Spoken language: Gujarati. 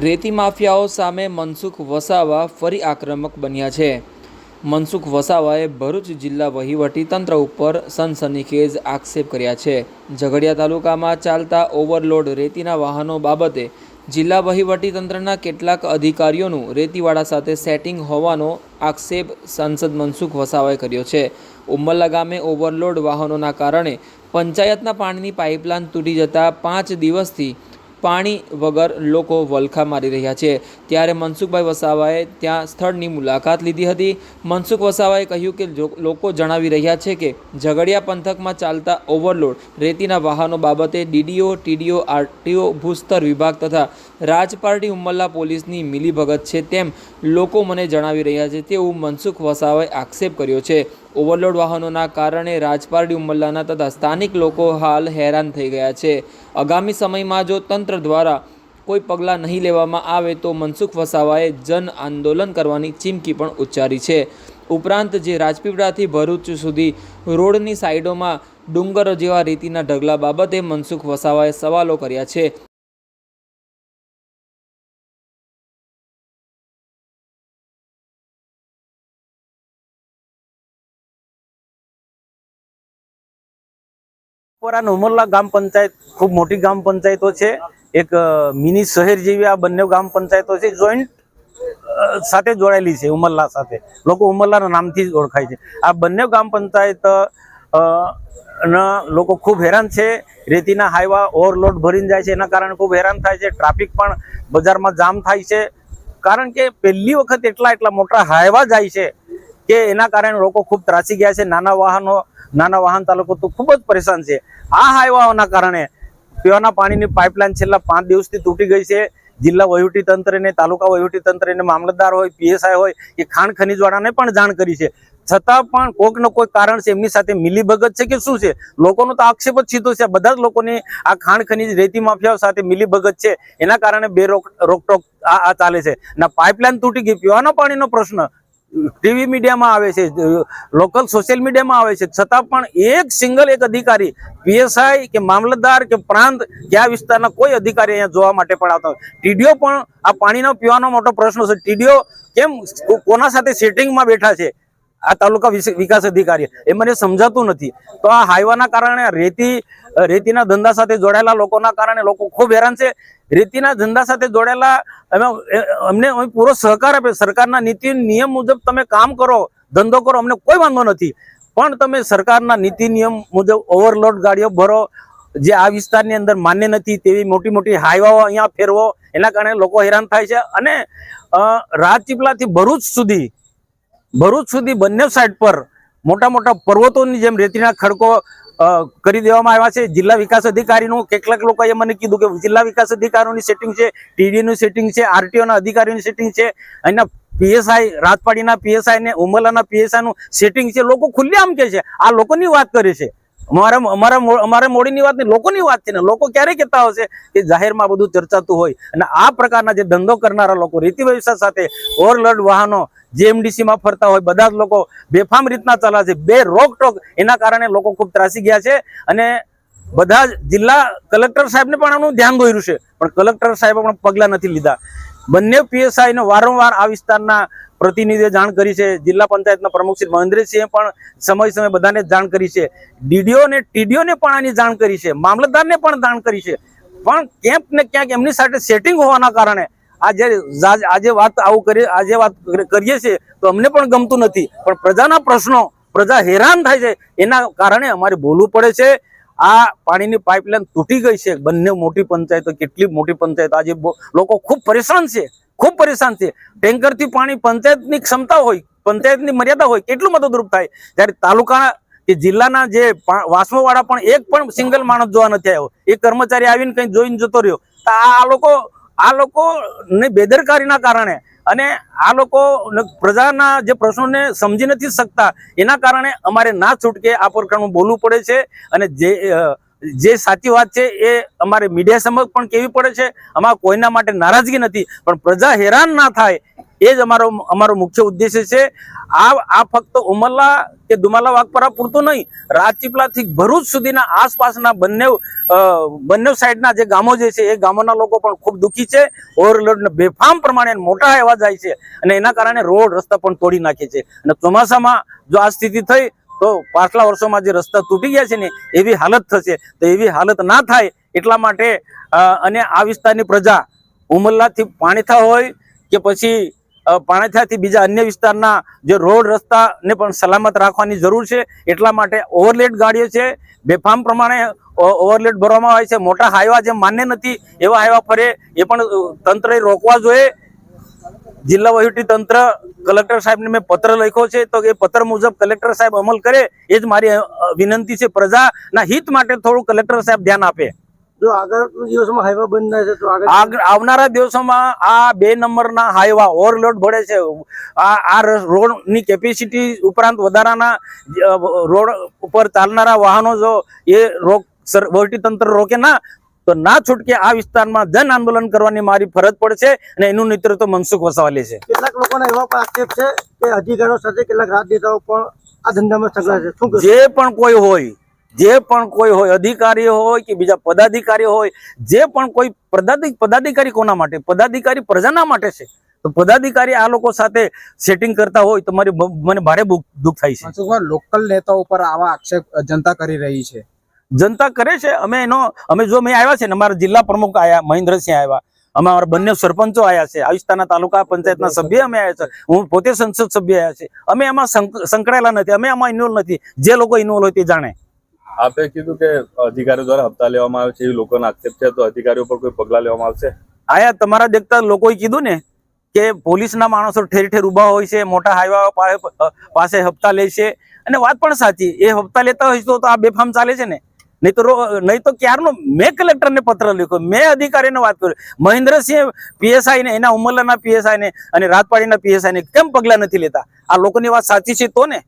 રેતી માફિયાઓ સામે મનસુખ વસાવા ફરી આક્રમક બન્યા છે. મનસુખ વસાવાએ ભરૂચ જિલ્લા વહીવટી તંત્ર ઉપર સનસનીખેજ આક્ષેપ કર્યા છે. ઝઘડિયા તાલુકામાં ચાલતા ઓવરલોડ રેતીના વાહનો બાબતે જિલ્લા વહીવટી તંત્રના કેટલાક અધિકારીઓનું રેતીવાળા સાથે સેટિંગ હોવાનો આક્ષેપ સાંસદ મનસુખ વસાવાએ કર્યો છે. ઉમલ્લા ગામે ઓવરલોડ વાહનોના કારણે પંચાયતના પાણીની પાઇપલાઇન તૂટી જતાં પાંચ દિવસથી પાણી વગર લોકો વલખા મારી રહ્યા છે. ત્યારે મનસુખભાઈ વસાવાએ ત્યાં સ્થળની મુલાકાત લીધી હતી. મનસુખ વસાવાએ કહ્યું કે લોકો જણાવી રહ્યા છે કે ઝઘડિયા પંથકમાં ચાલતા ઓવરલોડ, રેતીના વાહનો બાબતે ડીડીઓ, ટીડીઓ, આરટીઓ, ભૂસ્તર વિભાગ તથા રાજપાર્ટી ઉમલ્લા પોલીસની મિલીભગત છે તેમ લોકો મને જણાવી રહ્યા છે તેવું મનસુખ વસાવાએ આક્ષેપ કર્યો છે. ઓવરલોડ વાહનોના કારણે રાજપારડી, ઉમરલાના તથા સ્થાનિક લોકો હાલ હેરાન થઈ ગયા છે. આગામી સમયમાં જો તંત્ર દ્વારા કોઈ પગલાં નહીં લેવામાં આવે તો મનસુખ વસાવાએ જન આંદોલન કરવાની ચીમકી પણ ઉચ્ચારી છે. ઉપરાંત જે રાજપીપળાથી ભરૂચ સુધી રોડની સાઈડોમાં ડુંગરો જેવા રીતિના ઢગલા બાબતે મનસુખ વસાવાએ સવાલો કર્યા છે. પોરા ઉમરલા ગ્રામ પંચાયત ખૂબ મોટી ગ્રામ પંચાયતો છે. એક મિની શહેર જેવી આ બંને ગ્રામ પંચાયતો છે. જોઈન્ટ સાથે જોડાયેલી છે, ઉમરલા સાથે. લોકો ઉમરલાના નામથી જ ઓળખાય છે. આ બંને ગ્રામ પંચાયત ના, લોકો ખૂબ હેરાન છે. રેતીના હાઈવા ઓવરલોડ ભરીને જાય છે. એના કારણે ખૂબ હેરાન થાય છે. ટ્રાફિક પણ બજારમાં જામ થાય છે. કારણ કે પહેલી વખત એટલા એટલા મોટા હાઈવા જાય છે. કે એના કારણે લોકો ખૂબ ત્રાસી ગયા છે. નાના વાહનો, નાના વાહન તાલુકો તો ખૂબ જ પરેશાન છે. આ હાઈવાઓના કારણે પીવાના પાણીની પાઇપલાઇન છેલ્લા પાંચ દિવસથી તૂટી ગઈ છે. જિલ્લા વહીવટી તંત્રને, તાલુકા વહીવટી તંત્રને મામલતદાર હોય, પીએસઆઈ હોય કે ખાણ ખનીજવાળાને પણ જાણ કરી છે. છતાં પણ કોઈક ને કોઈ કારણ છે, એમની સાથે મિલીભગત છે કે શું છે? લોકોનો તો આક્ષેપ જ સીધો છે. બધા જ લોકોની આ ખાણ ખનીજ રેતી માફિયાઓ સાથે મિલીભગત છે. એના કારણે બે રોક રોકટોક આ ચાલે છે. ના, પાઇપલાઇન તૂટી ગઈ. પીવાના પાણીનો પ્રશ્ન ટીવી મીડિયામાં આવે છે, લોકલ સોશિયલ મીડિયામાં આવે છે. છતાં પણ એક સિંગલ એક અધિકારી, પીએસઆઈ કે મામલતદાર કે પ્રાંત કે આ વિસ્તારના કોઈ અધિકારી અહીંયા જોવા માટે પણ આવતા ટીડીઓ પણ આ પાણીનો પીવાનો મોટો પ્રશ્ન છે. ટીડીઓ કેમ કોના સાથે સેટિંગમાં બેઠા છે? આ તાલુકા વિકાસ અધિકારી એ મને સમજાતું નથી. તો આ હાઈવાના કારણે રેતી રેતીના ધંધા સાથે જોડાયેલા લોકોના કારણે લોકો ખૂબ હેરાન છે. રેતીના ધંધા સાથે જોડાયેલા અમે અમને અમે પૂરો સહકાર આપે. સરકારના નીતિ નિયમ મુજબ તમે કામ કરો ધંધો કરો અમને કોઈ વાંધો નથી. પણ તમે સરકારના નીતિ નિયમ મુજબ ઓવરલોડ ગાડીઓ ભરો જે આ વિસ્તારની અંદર માન્ય નથી તેવી મોટી મોટી હાઈવાઓ અહીંયા ફેરવો એના કારણે લોકો હેરાન થાય છે. અને અ, રાજપીપળાથી ભરૂચ સુધી ભરૂચ સુધી બંને સાઈડ પર મોટા મોટા પર્વતોની જેમ રેતીના ખડકો કરી દેવામાં આવ્યા છે. જિલ્લા વિકાસ અધિકારીનું કેટલાક લોકોએ મને કીધું કે જિલ્લા વિકાસ અધિકારીઓની સેટિંગ છે, ટીડીનું સેટિંગ છે, આરટીઓના અધિકારીઓની સેટિંગ છે. અહીંના પીએસઆઈ, રાજપાડીના પીએસઆઈ ને ઉમલાના પીએસઆઈનું સેટિંગ છે. લોકો ખુલ્લી આમ કે છે. આ લોકોની વાત કરે છે. અમારા અમારા અમારા મોડીની વાત નહીં લોકોની વાત છે ને લોકો ક્યારે કહેતા હશે કે જાહેરમાં બધું ચર્ચાતું હોય? અને આ પ્રકારના જે ધંધો કરનારા લોકો, રીતિ વ્યવસ્થા સાથે ઓવરલોડ વાહનો જેએમડીસી માં ફરતા હોય, બધા જ લોકો બેફામ રીતના ચાલે છે. બે રોકટોક એના કારણે લોકો ખૂબ ત્રાસી ગયા છે અને બધા જ જિલ્લા કલેક્ટર સાહેબને પણ આનું ધ્યાન દોર્યું છે. પણ કલેક્ટર સાહેબે પણ પગલાં નથી લીધા. બંને પીએસઆઈ ને વારંવાર આ વિસ્તારના પ્રતિનિધિએ જાણ કરી છે. જિલ્લા પંચાયતના પ્રમુખ શ્રી મહેન્દ્રસિંહે પણ સમય સમય બધાને જાણ કરી છે. ડીડીઓ ને ટીડીઓ ને પણ આની જાણ કરી છે. મામલતદારને પણ જાણ કરી છે. પણ ક્યાંક ને ક્યાંક એમની સાથે સેટિંગ હોવાના કારણે આજે આજે વાત આવું કરી આજે વાત કરીએ છીએ તો અમને પણ ગમતું નથી. પણ પ્રજાના પ્રશ્નો, પ્રજા હેરાન થાય છે. એના કારણે અમારે બોલવું પડે છે. આ પાણીની પાઇપલાઇન તૂટી ગઈ છે. બંને મોટી પંચાયતો, કેટલી મોટી પંચાયત. આજે લોકો ખૂબ પરેશાન છે. ખૂબ પરેશાન છે. ટેન્કરથી પાણી પંચાયતની ક્ષમતા હોય, પંચાયતની મર્યાદા હોય, કેટલું મદદરૂપ થાય? ત્યારે તાલુકા કે જિલ્લાના જે વાસમોવાળા પણ એક પણ સિંગલ માણસ જોવા નથી આવ્યો. એક કર્મચારી આવીને કંઈ જોઈને જતો રહ્યો. તો આ લોકો આ લોકો ને બેદરકારીના કારણે અને આ લોકો પ્રજાના જે પ્રશ્નોને સમજી નથી શકતા, એના કારણે અમારે ના છૂટકે આ પ્રકારનું બોલવું પડે છે અને જે જે સાચી વાત છે એ અમારે મીડિયા સમક્ષ પણ કેવી પડે છે. અમારા કોઈના માટે નારાજગી નથી, પણ પ્રજા હેરાન ના થાય એ જ અમારો અમારો મુખ્ય ઉદ્દેશ્ય છે. આ આ ફક્ત ઉમરલા કે દુમાલા વાઘપરા પૂરતું નહીં. રાજપીપળાથી ભરૂચ સુધીના આસપાસના બંને બંને સાઈડના જે ગામો જે છે, એ ગામોના લોકો પણ ખૂબ દુઃખી છે. ઓવરલોડને બેફામ પ્રમાણે મોટા એવા જાય છે અને એના કારણે રોડ રસ્તા પણ તોડી નાખે છે. અને ચોમાસામાં જો આ સ્થિતિ થઈ, તો પાછલા વર્ષોમાં જે રસ્તા તૂટી ગયા છે ને, એવી હાલત થશે. તો એવી હાલત ના થાય એટલા માટે અને આ વિસ્તારની પ્રજા ઉમરલાથી પાણીથા હોય કે પછી પાણીથાથી બીજા અન્ય વિસ્તારના જે રોડ રસ્તાને પણ સલામત રાખવાની જરૂર છે. એટલા માટે ઓવરલેડ ગાડીઓ છે. બેફામ પ્રમાણે ઓવરલેડ ભરવામાં આવે છે. મોટા હાઈવા જે માન્ય નથી એવા હાઈવા ફરે. એ પણ તંત્રએ રોકવા જોઈએ. જિલ્લા વહીવટી તંત્ર કલેક્ટર સાહેબને મેં પત્ર લખ્યો છે. તો એ પત્ર મુજબ કલેક્ટર સાહેબ અમલ કરે. એ જ મારી વિનંતી છે પ્રજાના હિત માટે થોડું કલેક્ટર સાહેબ ધ્યાન આપે. જો આગળ દિવસોમાં હાઈવા બંધ થાય છે તો આગળ આવનારા દિવસોમાં આ બે નંબરના હાઈવા ઓવરલોડ ભળે છે. આ આ રોડની કેપેસિટી ઉપરાંત વધારાના રોડ ઉપર ચાલનારા વાહનો જો એ રોક તંત્ર રોકે ના તો ના છૂટકે આ વિસ્તારમાં જન આંદોલન કરવાની મારી ફરજ પડશે અને એનું નેતૃત્વ મનસુખ વસાવા લે છે. કેટલાક લોકોના એવા પણ આક્ષેપ છે કે અધિકારીઓ સાથે કેટલાક રાજનેતાઓ પણ આ ધંધામાં સંકળાય છે. જે પણ કોઈ હોય જે પણ કોઈ હોય અધિકારી હોય કે બીજા પદાધિકારી હોય જે પણ કોઈ પદાધિકારી કોના માટે? પદાધિકારી પ્રજાના માટે છે. તો પદાધિકારી આ લોકો સાથે સેટિંગ કરતા હોય તો મારી મને ભારે દુઃખ થાય છે. લોકલ નેતાઓ પર આવા આક્ષેપ જનતા કરી રહી છે? જનતા કરે છે. અમે એનો અમે જો મેં આવ્યા છે ને અમારા જિલ્લા પ્રમુખ આવ્યા મહેન્દ્રસિંહ આવ્યા. અમે અમારા બંને સરપંચો આવ્યા છે. આ તાલુકા પંચાયતના સભ્ય અમે આવ્યા છે. હું પોતે સંસદ સભ્ય આવ્યા છે. અમે એમાં સંકળાયેલા નથી. અમે આમાં ઇન્વોલ્વ નથી. જે લોકો ઇન્વોલ્વ હોય તે જાણે. આપે કીધું કે અધિકારીઓ દ્વારા હપ્તા લેવામાં આવે છે, એ લોકોનો આક્ષેપ છે, તો અધિકારીઓ પર કોઈ પગલા લેવામાં આવશે? આયા તમારા દેખતા લોકોએ કીધું ને કે પોલીસના માણસો ઠેર ઠેર ઊભા હોય છે, મોટા હાઈવા પાસે હપ્તા લે છે. અને વાત પણ સાચી, એ હપ્તા લેતા હોય તો આ બેફામ ચાલે છે ને. નહીં તો નહીં તો ક્યારનો, મેં કલેક્ટરને પત્ર લખ્યો, મેં અધિકારીને વાત કરી મહેન્દ્રસિંહ પીએસઆઈ ને એના ઉમરલાના પીએસઆઈને અને રાજપાડીના પીએસઆઈ ને કેમ પગલા નથી લેતા? આ લોકોની વાત સાચી છે તો ને?